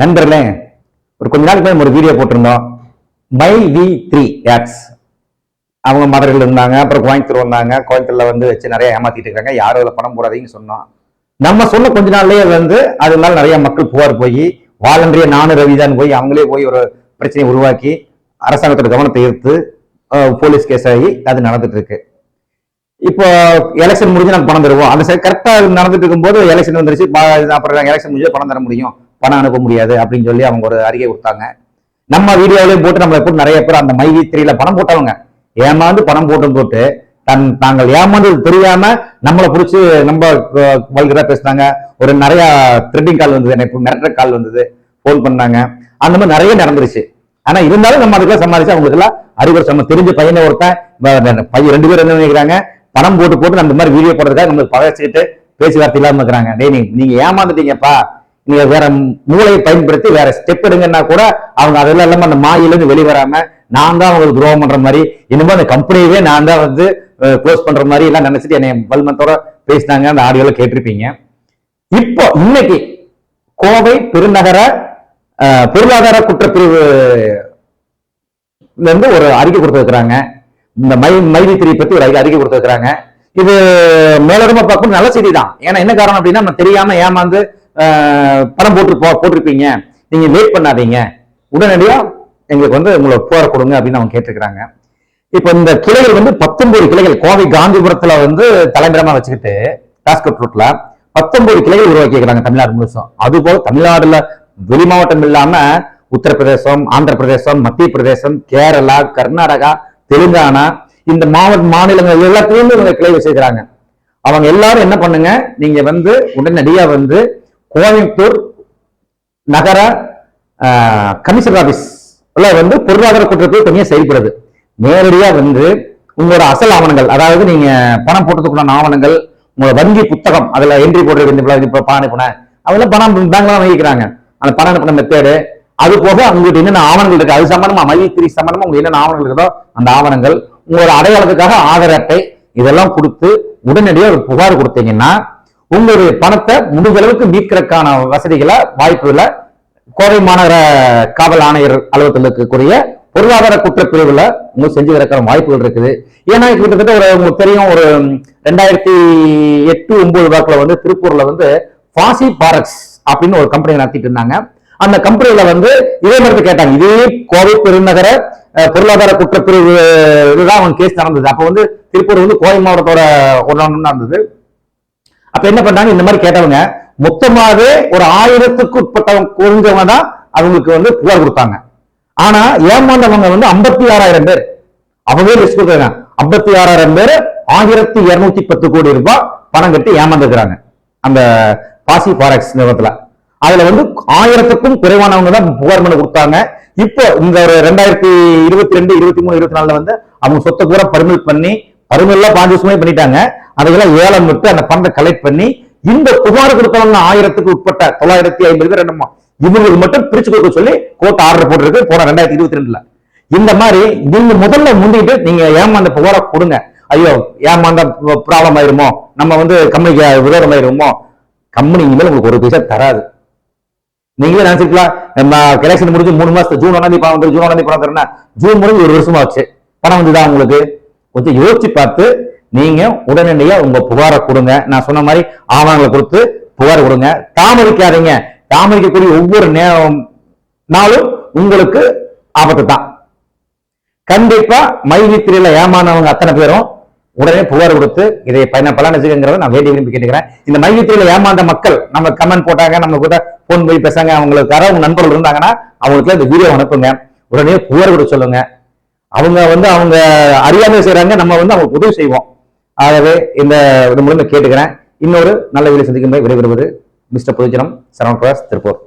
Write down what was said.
நண்பர்களே ஒரு கொஞ்ச நாளுக்கு முன்னாடி ஒரு வீடியோ போட்டிருந்தோம். மை வி த்ரீ ஆக்ஸ் அவங்க மதுரையில் இருந்தாங்க அப்புறம் கோயம்புத்தூர் வந்தாங்க. கோயம்புத்தூர்ல வந்து வச்சு நிறைய ஏமாத்திட்டு இருக்காங்க. யாரும் அதில் பணம் போடாதீங்கன்னு சொன்னோம். நம்ம சொன்ன கொஞ்ச நாள்லயே வந்து அது மேல நிறைய மக்கள் புகார் போய் வாலண்டிய நானு ரவிதான் போய் அவங்களே போய் ஒரு பிரச்சனையை உருவாக்கி அரசாங்கத்தோட கவனத்தை ஈர்த்து போலீஸ் கேஸ் ஆகி அது நடந்துட்டு இருக்கு. இப்போ எலெக்ஷன் முடிஞ்சு நம்ம பணம் தருவோம். அந்த கரெக்டாக நடந்துட்டு இருக்கும்போது எலெக்ஷன் வந்துருச்சு. அப்புறம் எலெக்ஷன் முடிஞ்சு பணம் தர முடியும். பணம் அனுப்ப முடியாது அப்படின்னு சொல்லி அவங்க ஒரு அறிக்கை கொடுத்தாங்க. நம்ம வீடியோவிலையும் போட்டு நம்மளை போட்டு நிறைய பேர் அந்த மைவி திரியில பணம் போட்டவங்க. ஏமாந்து பணம் போட்டு போட்டு தன் தாங்கள் ஏமாந்தது தெரியாம நம்மளை பிடிச்சி நம்ம வல்கரா பேசினாங்க. ஒரு நிறைய த்ரெட்டிங் கால் வந்தது எனக்கு மிரட்டுற கால் வந்தது ஃபோன் பண்ணாங்க. அந்த மாதிரி நிறைய நடந்துருச்சு. ஆனா இருந்தாலும் நம்ம அதுக்கெல்லாம் சமாளிச்சு அவங்களுக்கு எல்லாம் அறிவுரை நம்ம தெரிஞ்ச பையனை ஒருத்தன் பையன் ரெண்டு பேரும் என்ன நினைக்கிறாங்க? பணம் போட்டு போட்டு நம்ம இந்த மாதிரி வீடியோ போடுறதுக்காக நம்மளுக்கு பகச்சிட்டு பேச்சுவார்த்தை இல்லாம இருக்கிறாங்க. டேய் நீங்க ஏமாந்துட்டீங்கப்பா. நீங்க வேற மூளையை பயன்படுத்தி வேற ஸ்டெப் எடுங்கன்னா கூட அவங்க அதெல்லாம் இல்லாம அந்த மாயிலிருந்து வெளிவராம நான் தான் அவங்களுக்கு துரோகம் பண்ற மாதிரி இனிமே அந்த கம்பெனியவே நான் தான் வந்து க்ளோஸ் பண்ற மாதிரி எல்லாம் நினைச்சிட்டு என்னை வல்மத்தோட பேசினாங்க அந்த ஆடியோல கேட்டிருப்பீங்க. இப்போ இன்னைக்கு கோவை பெருநகர பொருளாதார குற்றப்பிரிவு இருந்து ஒரு அறிக்கை கொடுத்துருக்குறாங்க. இந்த மை மைவி த்ரீ பத்தி ஒரு அறிக்கை- கொடுத்துருக்குறாங்க. இது மேலோட்டமா பார்க்கும் நல்ல செய்தி தான் ஏன்னா என்ன காரணம் அப்படின்னா நம்ம தெரியாம ஏமாந்து பணம் போட்டு போ- போட்டிருப்பீங்க. நீங்கள் வெயிட் பண்ணாதீங்க. உடனடியாக எங்களுக்கு வந்து உங்களை போற கொடுங்க அப்படின்னு அவங்க கேட்டிருக்கிறாங்க. இப்போ இந்த கிளைகள் வந்து பத்தொன்பது கிளைகள் கோவை காந்திபுரத்தில் வந்து தலைமையிடமாக வச்சுக்கிட்டு டாஸ்கட் ரூட்ல பத்தொன்பது கிளைகள் உருவாக்கிக்கிறாங்க தமிழ்நாடு முழுசும் அதுபோல் தமிழ்நாடுல வெளி மாவட்டம் இல்லாம உத்தரப்பிரதேசம் ஆந்திர பிரதேசம் மத்திய பிரதேசம் கேரளா கர்நாடகா தெலுங்கானா இந்த மாவட்ட மாநிலங்கள் எல்லாத்துலயும் இவங்க கிளை வச்சிருக்கிறாங்க. அவங்க எல்லாரும் என்ன பண்ணுங்க நீங்க வந்து உடனடியா வந்து கோயம்புத்தூர் நகர கமிஷனர் ஆபீஸ்ல வந்து பொருளாதார குற்றத்தில் தனியாக செயல்படுது. நேரடியாக வந்து உங்களோட அசல் ஆவணங்கள் அதாவது நீங்க பணம் போட்டதுக்குள்ள ஆவணங்கள் உங்களோட வங்கி புத்தகம் அதுல என்ட்ரி போடுறது இந்த பணம் அனுப்புனேன் அதெல்லாம் பணம் பேங்க்லாம் வாங்கிக்கிறாங்க. அந்த பணம் அனுப்பின மெத்தேடு அது போக உங்ககிட்ட என்னென்ன ஆவணங்கள் இருக்கு? அது சம்பந்தமா மைத்திரி சம்பந்தமா உங்களுக்கு என்னென்ன ஆவணங்கள் இருக்குதோ அந்த ஆவணங்கள் உங்களோட அடையாளத்துக்காக ஆதார் அட்டை இதெல்லாம் கொடுத்து உடனடியாக ஒரு புகார் கொடுத்தீங்கன்னா உங்களுடைய பணத்தை முடிஞ்ச அளவுக்கு மீட்கிறதுக்கான வசதிகளை வாய்ப்புகளை கோவை மாநகர காவல் ஆணையர் அலுவலகத்தில் இருக்கக்கூடிய பொருளாதார குற்றப்பிரிவுல உங்களுக்கு செஞ்சு வைக்கிற வாய்ப்புகள் இருக்குது. ஏன்னா கிட்டத்தட்ட ஒரு உங்களுக்கு தெரியும் ஒரு ரெண்டாயிரத்தி எட்டு ஒன்பது வாக்குல வந்து திருப்பூர்ல வந்து பாசி பாரக்ஸ் அப்படின்னு ஒரு கம்பெனி நடத்திட்டு இருந்தாங்க. அந்த கம்பெனியில வந்து இதே மாதிரி கேட்டாங்க. இதே கோவை பெருநகர பொருளாதார குற்றப்பிரிவு இதுதான் அவங்க கேஸ் நடந்தது. அப்ப வந்து திருப்பூர் வந்து கோவை மாவட்டத்தோட ஒரு நடந்தது. அப்ப என்ன பண்ணாங்க இந்த மாதிரி கேட்டவங்க மொத்தமாகவே ஒரு ஆயிரத்துக்கு உட்பட்டவங்க குறைஞ்சவங்க தான் அவங்களுக்கு வந்து புகார் கொடுத்தாங்க. ஆனா ஏமாந்தவங்க வந்து ஐம்பத்தி ஆறாயிரம் பேர். அவங்களே லிஸ்ட் கொடுக்குறாங்க ஐம்பத்தி ஆறாயிரம் பேர் ஆயிரத்தி இருநூத்தி பத்து கோடி ரூபாய் பணம் கட்டி ஏமாந்துக்கிறாங்க அந்த பாசி ஃபாரெக்ஸ் நிறுவனத்துல. அதுல வந்து ஆயிரத்துக்கும் குறைவானவங்க தான் புகார் மனு கொடுத்தாங்க. இப்போ இந்த ஒரு ரெண்டாயிரத்தி இருபத்தி ரெண்டு இருபத்தி மூணு இருபத்தி நாலுல வந்து அவங்க சொத்தை பூரா பர்மிட் பண்ணி பருமெல்லாம் பாஞ்சு பண்ணிட்டாங்க. அதையெல்லாம் ஏலம் விட்டு அந்த பணத்தை கலெக்ட் பண்ணி இந்த புகார் கொடுத்தவங்க ஆயிரத்துக்கு உட்பட்ட தொள்ளாயிரத்தி ஐம்பது பேர் என்னமோ இவங்களுக்கு மட்டும் பிரிச்சு கொடுக்க சொல்லி கோர்ட் ஆர்டர் போட்டிருக்கு போன ரெண்டாயிரத்தி இருபத்தி ரெண்டுல. இந்த மாதிரி நீங்க முதல்ல முந்திட்டு நீங்க ஏமாந்த புகார கொடுங்க. ஐயோ ஏமாந்த ப்ராப்ளம் ஆயிருமோ? நம்ம வந்து கம்பெனிக்கு விரோதம் ஆயிருமோ? கம்பெனி இனிமேல் உங்களுக்கு ஒரு பைசா தராது. நீங்களே நினைச்சிருக்கலாம் நம்ம கலெக்ஷன் முடிஞ்சு மூணு மாசத்து ஜூன் ஒன்னாம் தேதி பணம் வந்துரும், ஜூன் ஒன்னாம் தேதி பணம் தரேன்னா ஜூன் முடிஞ்சு ஒரு வருஷமா ஆச்சு பணம் வந்துதா உங்களுக்கு? கொஞ்சம் யோசிச்சு பார்த்து நீங்க உடனடியா உங்க புகாரை கொடுங்க. நான் சொன்ன மாதிரி ஆவணங்களை கொடுத்து புகார் கொடுங்க. தாமதிக்காதீங்க. தாமதிக்கக்கூடிய ஒவ்வொரு நேரம் நாளும் உங்களுக்கு ஆபத்து தான். கண்டிப்பா மைவித்திரியில ஏமாந்தவங்க அத்தனை பேரும் உடனே புகார் கொடுத்து இதை பயண பலனச்சுங்கிறத நான் வேண்டி விரும்பி கேட்டுக்கிறேன். இந்த மைவித்திரியில ஏமாந்த மக்கள் நம்ம கமெண்ட் போட்டாங்க நம்ம கூட போன் போய் பேசாங்க அவங்களுக்கு யாராவது உங்க நண்பர்கள் இருந்தாங்கன்னா அவங்களுக்கு இந்த வீடியோ அனுப்புங்க. உடனே புகார் கொடுக்க சொல்லுங்க. அவங்க வந்து அவங்க அறியாமல் செய்யறாங்க நம்ம வந்து அவங்களுக்கு உதவி செய்வோம். ஆகவே இந்த இது மூலமா கேட்டுக்கிறேன். இன்னொரு நல்ல வீடியோ சந்திக்கும் போது விடைபெறுவது மிஸ்டர் புதுச்சனம் சரவண் பிரகாஷ் திருப்பூர்.